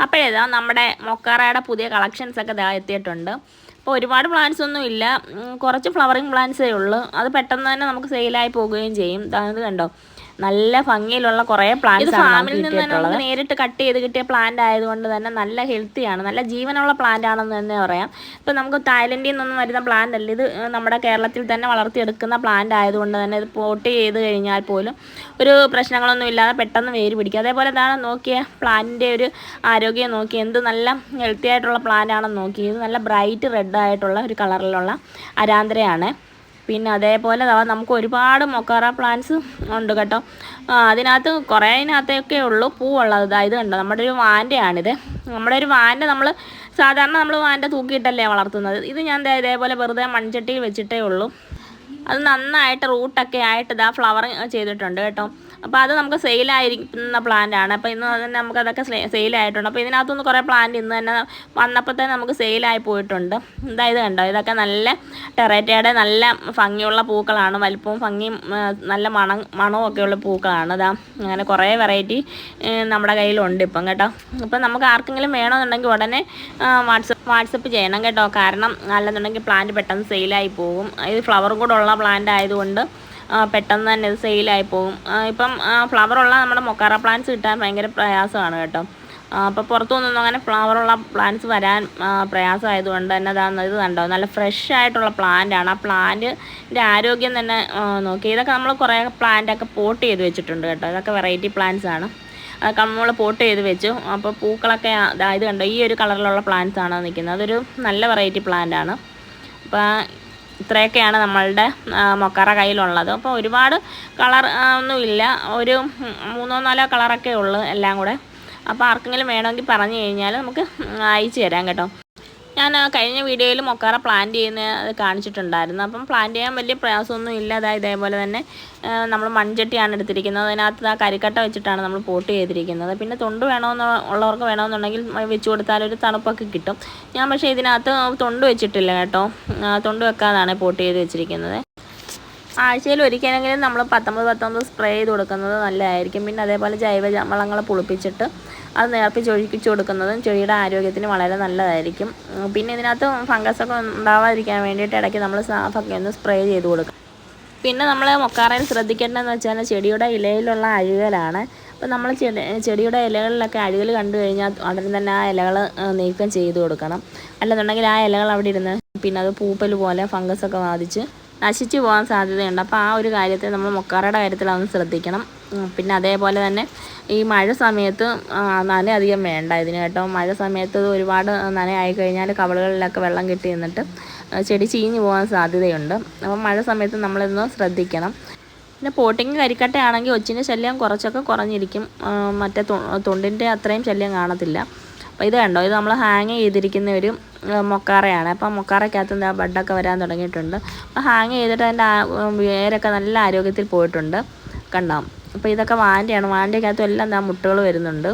അപ്പോഴേതാ നമ്മുടെ മൊക്കാറയുടെ പുതിയ കളക്ഷൻസ് ഒക്കെ ദാ എത്തിയിട്ടുണ്ട്. അപ്പോൾ ഒരുപാട് പ്ലാന്റ്സ് ഒന്നും ഇല്ല. കുറച്ച് ഫ്ലവറിങ് പ്ലാന്റ്സേ ഉള്ളൂ. അത് പെട്ടെന്ന് തന്നെ നമുക്ക് സെയിലായി പോവുകയും ചെയ്യും. ദാ കണ്ടോ? നല്ല ഭംഗിയിലുള്ള കുറേ പ്ലാന്റ്സ് ഫാമിൽ നിന്ന് തന്നെ നമുക്ക് നേരിട്ട് കട്ട് ചെയ്ത് കിട്ടിയ പ്ലാന്റ് ആയതുകൊണ്ട് തന്നെ നല്ല ഹെൽത്തിയാണ് നല്ല ജീവനുള്ള പ്ലാന്റ് ആണെന്ന് തന്നെ പറയാം. ഇപ്പം നമുക്ക് തായ്ലൻഡിൽ നിന്നും വരുന്ന പ്ലാന്റ് അല്ല. ഇത് നമ്മുടെ കേരളത്തിൽ തന്നെ വളർത്തിയെടുക്കുന്ന പ്ലാന്റ് ആയതുകൊണ്ട് തന്നെ ഇത് പോട്ട് ചെയ്ത് കഴിഞ്ഞാൽ പോലും ഒരു പ്രശ്നങ്ങളൊന്നും ഇല്ലാതെ പെട്ടെന്ന് വേര് പിടിക്കും. അതേപോലെ ഇതാണ് നോക്കിയ പ്ലാന്റിന്റെ ഒരു ആരോഗ്യം നോക്കി. എന്ത് നല്ല ഹെൽത്തി ആയിട്ടുള്ള പ്ലാന്റ് ആണെന്ന് നോക്കി. ഇത് നല്ല ബ്രൈറ്റ് റെഡ് ആയിട്ടുള്ള ഒരു കളറിലുള്ള അരാന്തരയാണ്. പിന്നെ അതേപോലെ നമുക്ക് ഒരുപാട് മൊക്കാറ പ്ലാന്റ്സ് ഉണ്ട് കേട്ടോ. അതിനകത്ത് കുറേ അതിനകത്തൊക്കെ ഉള്ളൂ പൂവുള്ളത്. ഇതായത് കണ്ടോ? നമ്മുടെ ഒരു വാന്റെയാണിത് നമ്മുടെ ഒരു വാന്റെ നമ്മൾ സാധാരണ നമ്മൾ വാന്റെ തൂക്കിയിട്ടല്ലേ വളർത്തുന്നത്. ഇത് ഞാൻ ഇതേപോലെ വെറുതെ മൺചട്ടിയിൽ വെച്ചിട്ടേ ഉള്ളൂ. അത് നന്നായിട്ട് റൂട്ടൊക്കെ ആയിട്ട് ഇതാ ഫ്ലവർ ചെയ്തിട്ടുണ്ട് കേട്ടോ. അപ്പോൾ അത് നമുക്ക് സെയിലായിരിക്കുന്ന പ്ലാന്റ് ആണ്. അപ്പോൾ ഇന്ന് തന്നെ നമുക്ക് അതൊക്കെ സെയിലായിട്ടുണ്ട് അപ്പോൾ ഇതിനകത്തുനിന്ന് കുറേ പ്ലാന്റ് ഇന്ന് തന്നെ വന്നപ്പോൾ തന്നെ നമുക്ക് സെയിലായി പോയിട്ടുണ്ട്. എന്താ ഇത് കണ്ടോ? ഇതൊക്കെ നല്ല ടെറേറ്റയുടെ നല്ല ഭംഗിയുള്ള പൂക്കളാണ്. വലിപ്പവും ഭംഗിയും നല്ല മണം മണവും ഒക്കെയുള്ള പൂക്കളാണ് ഇതാ അങ്ങനെ കുറേ വെറൈറ്റി നമ്മുടെ കയ്യിലുണ്ട് ഇപ്പം കേട്ടോ. അപ്പം നമുക്ക് ആർക്കെങ്കിലും വേണമെന്നുണ്ടെങ്കിൽ ഉടനെ വാട്സപ്പ് വാട്സപ്പ് ചെയ്യണം കേട്ടോ. കാരണം അല്ലെന്നുണ്ടെങ്കിൽ പ്ലാന്റ് പെട്ടെന്ന് സെയിലായി പോകും. ഇത് ഫ്ലവറും കൂടെ ഉള്ള പ്ലാന്റ് ആയതുകൊണ്ട് പെട്ടെന്ന് തന്നെ ഇത് സെയിലായി പോകും. ഇപ്പം ഫ്ലവറുള്ള നമ്മുടെ മൊക്കാറ പ്ലാന്റ്സ് കിട്ടാൻ ഭയങ്കര പ്രയാസമാണ് കേട്ടോ. അപ്പോൾ പുറത്തു പുറത്തുനിന്നൊന്നും അങ്ങനെ ഫ്ലവറുള്ള പ്ലാന്റ്സ് വരാൻ പ്രയാസമായതുകൊണ്ട് തന്നെ അതാണ് ഇത് കണ്ടോ. നല്ല ഫ്രഷ് ആയിട്ടുള്ള പ്ലാന്റ് ആണ്. ആ പ്ലാന്റിന്റെ ആരോഗ്യം തന്നെ നോക്കി. ഇതൊക്കെ നമ്മൾ കുറേ പ്ലാന്റൊക്കെ പോട്ട് ചെയ്ത് വെച്ചിട്ടുണ്ട് കേട്ടോ. ഇതൊക്കെ വെറൈറ്റി പ്ലാന്റ്സ് ആണ്. നമ്മൾ പോട്ട് ചെയ്ത് വെച്ചു. അപ്പോൾ പൂക്കളൊക്കെ ഇത് കണ്ടോ? ഈ ഒരു കളറിലുള്ള പ്ലാന്റ്സ് ആണ് നിൽക്കുന്നത് അതൊരു നല്ല വെറൈറ്റി പ്ലാന്റ് ആണ്. അപ്പോൾ ഇത്രയൊക്കെയാണ് നമ്മളുടെ മൊക്കറ കയ്യിലുള്ളത്. അപ്പോൾ ഒരുപാട് കളർ ഒന്നുമില്ല ഒരു മൂന്നോ നാലോ കളറൊക്കെ ഉള്ളു എല്ലാം കൂടെ. അപ്പോൾ ആർക്കെങ്കിലും വേണമെങ്കിൽ പറഞ്ഞു കഴിഞ്ഞാൽ നമുക്ക് അയച്ചു തരാം കേട്ടോ. ഞാൻ കഴിഞ്ഞ വീഡിയോയിൽ മൊക്കാറ പ്ലാന്റ് ചെയ്യുന്ന കാണിച്ചിട്ടുണ്ടായിരുന്നു. അപ്പം പ്ലാന്റ് ചെയ്യാൻ വലിയ പ്രയാസമൊന്നും ഇല്ല. അതായത് ഇതേപോലെ തന്നെ നമ്മൾ മൺചട്ടിയാണ് എടുത്തിരിക്കുന്നത്. അതിനകത്ത് ആ കരിക്കട്ട വെച്ചിട്ടാണ് നമ്മൾ പോട്ട് ചെയ്തിരിക്കുന്നത്. പിന്നെ തൊണ്ട് വേണമെന്ന് ഉള്ളവർക്ക് വേണമെന്നുണ്ടെങ്കിൽ വെച്ച് കൊടുത്താൽ ഒരു തണുപ്പൊക്കെ കിട്ടും. ഞാൻ പക്ഷേ ഇതിനകത്ത് തൊണ്ട് വെച്ചിട്ടില്ല കേട്ടോ. തൊണ്ട് വെക്കാതാണ് പോട്ട് ചെയ്ത് വെച്ചിരിക്കുന്നത്. ആഴ്ചയിൽ ഒരിക്കലെങ്കിലും നമ്മൾ പത്തൊമ്പത് പത്തൊമ്പത് സ്പ്രേ ചെയ്ത് കൊടുക്കുന്നത് നല്ലതായിരിക്കും. പിന്നെ അതേപോലെ ജൈവ വളങ്ങൾ പുളിപ്പിച്ചിട്ട് അത് നേർപ്പിച്ച് ചൊഴിപ്പിച്ചു കൊടുക്കുന്നതും ചെടിയുടെ ആരോഗ്യത്തിന് വളരെ നല്ലതായിരിക്കും. പിന്നെ ഇതിനകത്ത് ഫംഗസൊക്കെ ഉണ്ടാവാതിരിക്കാൻ വേണ്ടിയിട്ട് ഇടയ്ക്ക് നമ്മൾ സാഫൊക്കെ ഒന്ന് സ്പ്രേ ചെയ്ത് കൊടുക്കും. പിന്നെ നമ്മൾ മൊക്കാറയിൽ ശ്രദ്ധിക്കേണ്ടതെന്ന് വെച്ചാൽ ചെടിയുടെ ഇലയിലുള്ള അഴുകലാണ്. അപ്പോൾ നമ്മൾ ചെടി ചെടിയുടെ ഇലകളിലൊക്കെ അഴുകൽ കണ്ടു കഴിഞ്ഞാൽ ഉടൻ തന്നെ ആ ഇലകൾ നീക്കം ചെയ്ത് കൊടുക്കണം. അല്ലെന്നുണ്ടെങ്കിൽ ആ ഇലകൾ അവിടെ ഇരുന്ന് പിന്നെ അത് പൂപ്പൽ പോലെ ഫംഗസൊക്കെ ബാധിച്ച് നശിച്ചു പോകാൻ സാധ്യതയുണ്ട്. അപ്പോൾ ആ ഒരു കാര്യത്തെ നമ്മൾ മൊക്കാറയുടെ കാര്യത്തിൽ അതൊന്ന് ശ്രദ്ധിക്കണം. പിന്നെ അതേപോലെ തന്നെ ഈ മഴ സമയത്ത് നനയധികം വേണ്ട ഇതിന് കേട്ടോ. മഴ സമയത്ത് ഒരുപാട് നനയായി കഴിഞ്ഞാൽ കവളുകളിലൊക്കെ വെള്ളം കെട്ടി നിന്നിട്ട് ചെടി ചീഞ്ഞു പോകാൻ സാധ്യതയുണ്ട്. അപ്പം മഴ സമയത്ത് നമ്മളിതൊന്ന് ശ്രദ്ധിക്കണം. പിന്നെ പോട്ടിങ് കരിക്കട്ടയാണെങ്കിൽ ഒച്ചിന്റെ ശല്യം കുറച്ചൊക്കെ കുറഞ്ഞിരിക്കും. മറ്റേ തൊണ്ടിന്റെ അത്രയും ശല്യം കാണത്തില്ല. അപ്പോൾ ഇത് കണ്ടോ? ഇത് നമ്മൾ ഹാങ് ചെയ്തിരിക്കുന്ന ഒരു മൊക്കാറയാണ്. അപ്പം മൊക്കാറയ്ക്കകത്ത് എന്താ ബഡൊക്കെ വരാൻ തുടങ്ങിയിട്ടുണ്ട്. അപ്പോൾ ഹാങ് ചെയ്തിട്ട് അതിന്റെ വേരൊക്കെ നല്ല ആരോഗ്യത്തിൽ പോയിട്ടുണ്ട്. കണ്ടോ? അപ്പോൾ ഇതൊക്കെ വാന്റെയാണ് വാന്റെക്കകത്തും എല്ലാം എന്താ മുട്ടകൾ വരുന്നുണ്ട്.